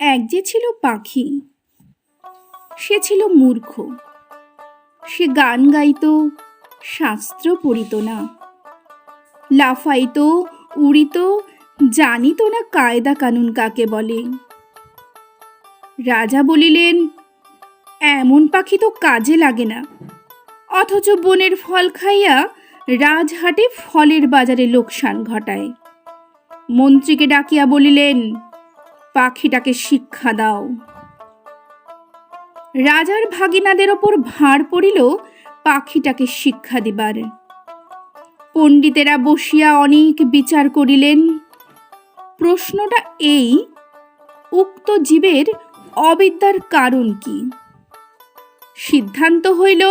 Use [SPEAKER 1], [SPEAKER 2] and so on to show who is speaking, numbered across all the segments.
[SPEAKER 1] এক যে ছিল পাখি, সে ছিল মূর্খ। সে গান গাইত, শাস্ত্র পড়িত না। লাফাইত, উড়িত, জানিত না কায়দা কানুন কাকে বলে। রাজা বলিলেন, এমন পাখি তো কাজে লাগে না। অথচ বনের ফল খাইয়া রাজহাটে ফলের বাজারে লোকসান ঘটায়। মন্ত্রীকে ডাকিয়া বলিলেন পাখিটাকে শিক্ষা দাও। রাজার ভাগিনাদের ওপর ভাঁড় পড়িল পাখিটাকে শিক্ষা দিবার। পণ্ডিতেরা বসিয়া অনেক বিচার করিলেন। প্রশ্নটা এই, উক্ত জীবের অবিদ্যার কারণ কি? সিদ্ধান্ত হইল,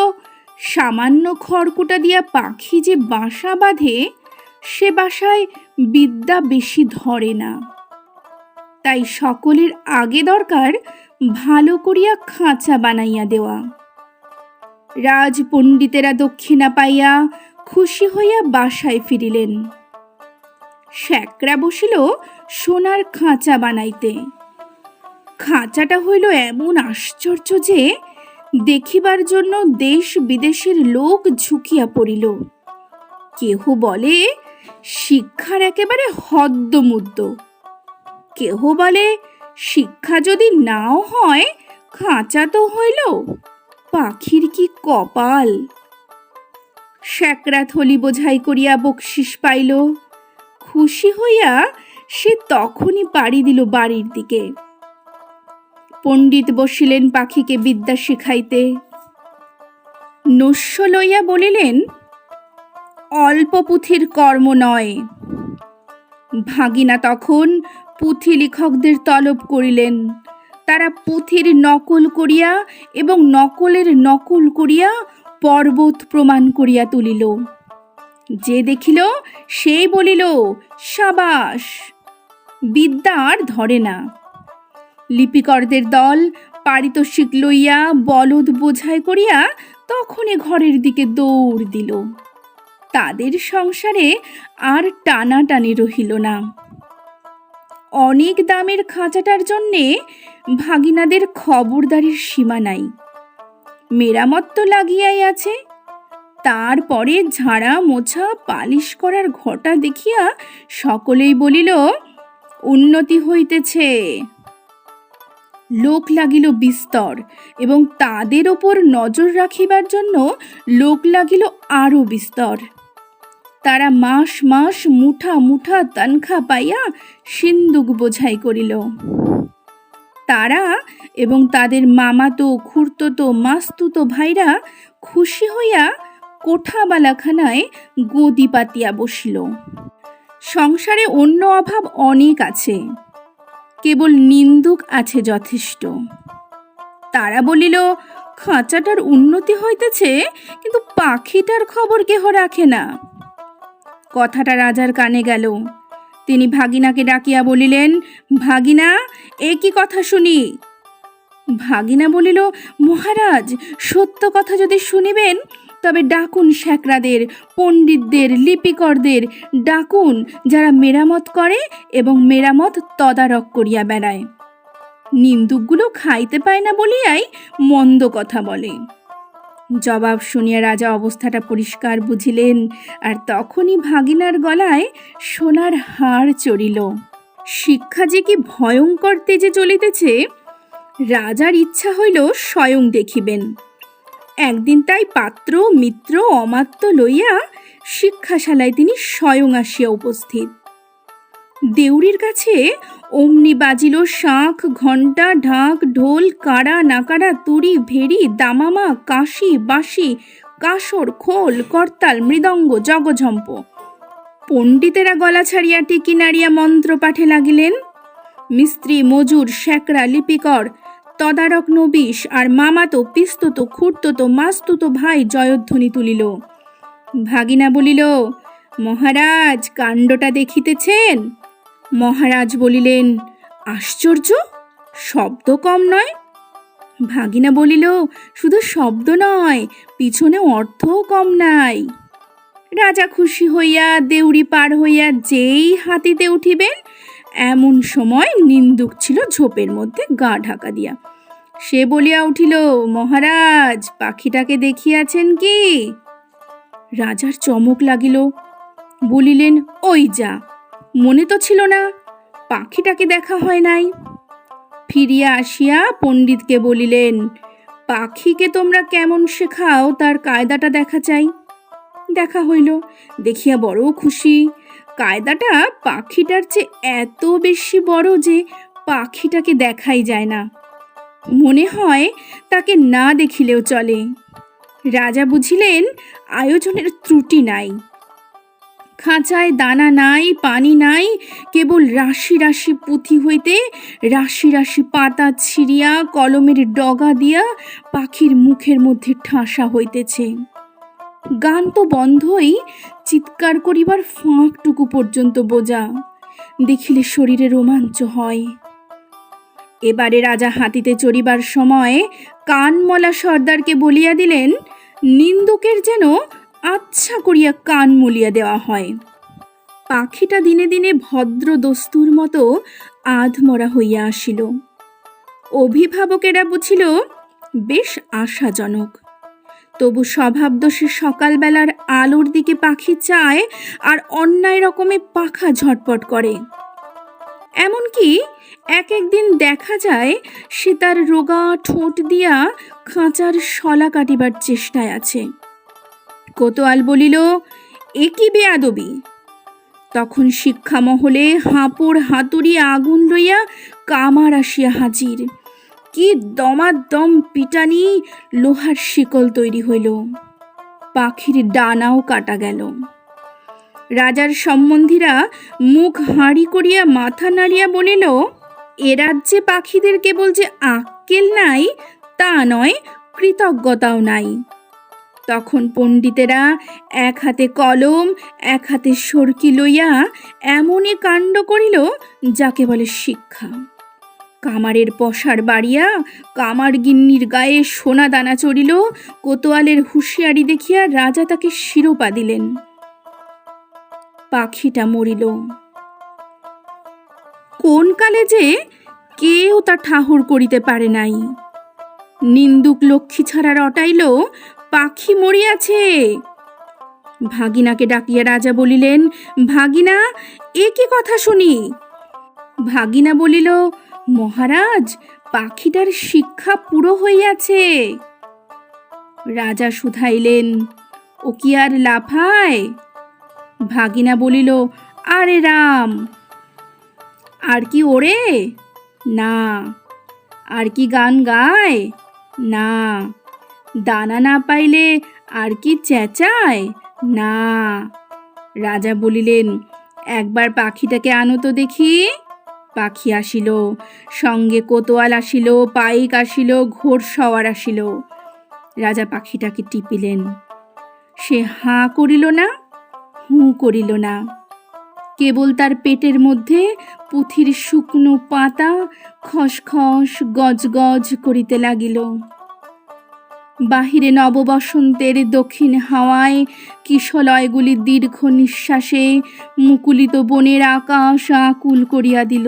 [SPEAKER 1] সামান্য খড়কুটা দিয়া পাখি যে বাসা বাঁধে, সে বাসায় বিদ্যা বেশি ধরে না। তাই সকলের আগে দরকার ভালো করিয়া খাঁচা বানাইয়া দেওয়া। রাজ পণ্ডিতেরা দক্ষিণা পাইয়া খুশি হইয়া বাসায় ফিরিলেন। শ্যাকরা বসিল সোনার খাঁচা বানাইতে। খাঁচাটা হইল এমন আশ্চর্য যে দেখিবার জন্য দেশ বিদেশের লোক ঝুঁকিয়া পড়িল। কেহ বলে, শিক্ষার একেবারে হদ্দমুদ্দ। কেহ বলে, শিক্ষা যদি নাও হয়, খাঁচা তো হইল, পাখির কি কপাল? শ্যাকরা থলি বোঝাই করিয়া বকশিস পাইল। খুশি হইয়া সে তখনই পাড়ি দিল বাড়ির দিকে। পণ্ডিত বসিলেন পাখিকে বিদ্যা শিখাইতে। নস্য লইয়া বলিলেন, অল্প পুঁথির কর্ম নয়। ভাগিনা তখন পুঁথি লেখকদের তলব করিলেন। তারা পুঁথির নকল করিয়া এবং নকলের নকল করিয়া পর্বত প্রমাণ করিয়া তুলিল। যে দেখিল, সেই বলিল, সাবাস, বিদ্যা আর ধরে না। লিপিকরদের দল পারিতোষিক লইয়া বলদ বোঝাই করিয়া তখনই ঘরের দিকে দৌড় দিল। তাদের সংসারে আর টানাটানি রহিল না। অনেক দামের খাঁচাটার জন্যে ভাগিনাদের খবরদারির সীমা নাই। মেরামত তো লাগিয়াই আছে। তারপরে ঝাড়া মোছা পালিশ করার ঘটা দেখিয়া সকলেই বলিল, উন্নতি হইতেছে। লোক লাগিল বিস্তর এবং তাদের ওপর নজর রাখিবার জন্য লোক লাগিল আরও বিস্তর। তারা মাস মাস মুঠা মুঠা তনখা পাইয়া সিন্দুক বোঝাই করিল। তারা এবং তাদের মামাতো খুঁড়তো মাস্তুতো ভাইরা খুশি হইয়া কোঠাবালাখানায় গদি পাতিয়া বসিল। সংসারে অন্য অভাব অনেক আছে, কেবল নিন্দুক আছে যথেষ্ট। তারা বলিল, খাঁচাটার উন্নতি হইতেছে, কিন্তু পাখিটার খবর কেহ রাখে না। কথাটা রাজার কানে গেল। তিনি ভাগিনাকে ডাকিয়া বলিলেন, ভাগিনা, এ কি কথা শুনি? ভাগিনা বলিল, মহারাজ, সত্য কথা যদি শুনিবেন, তবে ডাকুন শ্যাকরাদের, পণ্ডিতদের, লিপিকরদের, ডাকুন যারা মেরামত করে এবং মেরামত তদারক করিয়া বেড়ায়। নিন্দুকগুলো খাইতে পায় না বলিয়াই মন্দ কথা বলে। জবাব শুনিয়া রাজা অবস্থাটা পরিষ্কার বুঝিলেন, আর তখনই ভাগিনার গলায় সোনার হাড় চড়িল। শিক্ষা যে কি ভয়ঙ্কর তেজে চলিতেছে রাজার ইচ্ছা হইল স্বয়ং দেখিবেন। একদিন তাই পাত্র, মিত্র, অমাত্য লইয়া শিক্ষাশালায় তিনি স্বয়ং আসিয়া উপস্থিত। দেউরির কাছে অমনি বাজিল শাঁখ, ঘণ্টা, ঢাক, ঢোল, কাড়া, নাকাড়া, তুড়ি, ভেড়ি, দামামা, কাশি, বাঁশি, কাসর, খোল, করতাল, মৃদঙ্গ, জগঝম্প। পণ্ডিতেরা গলা ছাড়িয়া টিকি নাড়িয়া মন্ত্র পাঠে লাগিলেন। মিস্ত্রি, মজুর শ্যাকরা লিপিকর, তদারক নবিশ আর মামাতো, পিস্তুত খুঁড়তো মাস্তুতো ভাই জয়ধ্বনি তুলিল। ভাগিনা বলিল, মহারাজ, কাণ্ডটা দেখিতেছেন? মহারাজ বলিলেন, আশ্চর্য, শব্দ কম নয়? ভাগিনা বলিল, শুধু শব্দ নয়, পিছনে অর্থও কম নাই। রাজা খুশি হইয়া দেউড়ি পার হইয়া যেই হাতিতে উঠিবেন, এমন সময় নিন্দুক ছিল ঝোপের মধ্যে গা ঢাকা দিয়া। সে বলিয়া উঠিল, মহারাজ, পাখিটাকে দেখিয়াছেন কি? রাজার চমক লাগিল, বলিলেন, ওই যা মনে তো ছিল না, পাখিটাকে দেখা হয় নাই। ফিরিয়া আসিয়া পণ্ডিতকে বলিলেন, পাখিকে তোমরা কেমন শেখাও, তার কায়দাটা দেখা চাই। দেখা হইল, দেখিয়া বড় খুশি। কায়দাটা পাখিটার চেয়ে এত বেশি বড় যে পাখিটাকে দেখাই যায় না। মনে হয় তাকে না দেখিলেও চলে। রাজা বুঝিলেন, আয়োজনের ত্রুটি নাই। খাঁচায় দানা নাই, পানি নাই, কেবল রাশি রাশি পুঁথি হইতে রাশি রাশি পাতা ছিঁড়িয়া, কলমের ডগা দিয়া পাখির মুখের মধ্যে ঠাসা হইতেছে। গান তো বন্ধই, চিৎকার করিবার ফাঁকটুকু পর্যন্ত বোঝা। দেখিলে শরীরে রোমাঞ্চ হয়। এবারে রাজা হাতিতে চড়িবার সময় কানমলা সর্দারকে বলিয়া দিলেন, নিন্দুকের যেন আচ্ছা করিয়া কান মলিয়া দেওয়া হয়। পাখিটা দিনে দিনে ভদ্র দস্তুর মতো আধমরা হইয়া আসিল। অভিভাবকেরা বুঝিল, বেশ আশাজনক। তবু স্বভাব দোষে সকালবেলার আলোর দিকে পাখি চায় আর অন্যায় রকমে পাখা ঝটপট করে। এমনকি এক একদিন দেখা যায়, সে তার রোগা ঠোঁট দিয়া খাঁচার শলা কাটিবার চেষ্টায় আছে। কোতোয়াল বলিল, এ কি বেয়াদবি? তখন শিক্ষা মহলে হাঁপড় হাতুড়ি আগুন লইয়া কামার আসিয়া হাজির। কি দমাদম পিটানি লোহার শিকল তৈরি হইল। পাখির ডানাও কাটা গেল। রাজার সম্বন্ধীরা মুখ হাঁড়ি করিয়া মাথা নাড়িয়া বলিল, এ রাজ্যে পাখিদের কেবল যে আক্কেল নাই, তা নয়, কৃতজ্ঞতাও নাই। তখন পণ্ডিতেরা এক হাতে কলম, এক হাতে সরকি লইয়া এমনই কাণ্ড করিল যাকে বলে শিক্ষা। কামারের পশার বাড়িয়া কামার গিন্নির গায়ে সোনা দানা চড়িল, কোতোয়ালের হুঁশিয়ারি দেখিয়া রাজা তাকে শিরোপা দিলেন। পাখিটা মরিল। কোন কালে যে কেউ তা ঠাহর করিতে পারে নাই। নিন্দুক লক্ষ্মী ছাড়া রটাইল পাখি মরিয়াছে। ভাগিনাকে ডাকিয়া রাজা বলিলেন, ভাগিনা, এ কি কথা শুনি? ভাগিনা বলিল, মহারাজ, পাখিটার শিক্ষা পুরো হইয়াছে। রাজা শুধাইলেন, ও কি আর লাফায়? ভাগিনা বলিল, আরে রাম, আর কি ওরে না, আর কি গান গায়? না দানা না পাইলে আর কি চেঁচায়? না। রাজা বলিলেন, একবার পাখিটাকে আনো তো দেখি। পাখি আসিল, সঙ্গে কোতোয়াল আসিল, পাইক আসিল ঘোর সওয়ার আসিল। রাজা পাখিটাকে টিপিলেন, সে হাঁ করিল না, হুঁ করিল না। কেবল তার পেটের মধ্যে পুঁথির শুকনো পাতা খসখস গজগজ করিতে লাগিল। বাহিরে নববসন্তের দক্ষিণ হাওয়ায় কিশলয়গুলি দীর্ঘ নিঃশ্বাসে মুকুলিত বনের আকাশ আকুল করিয়া দিল।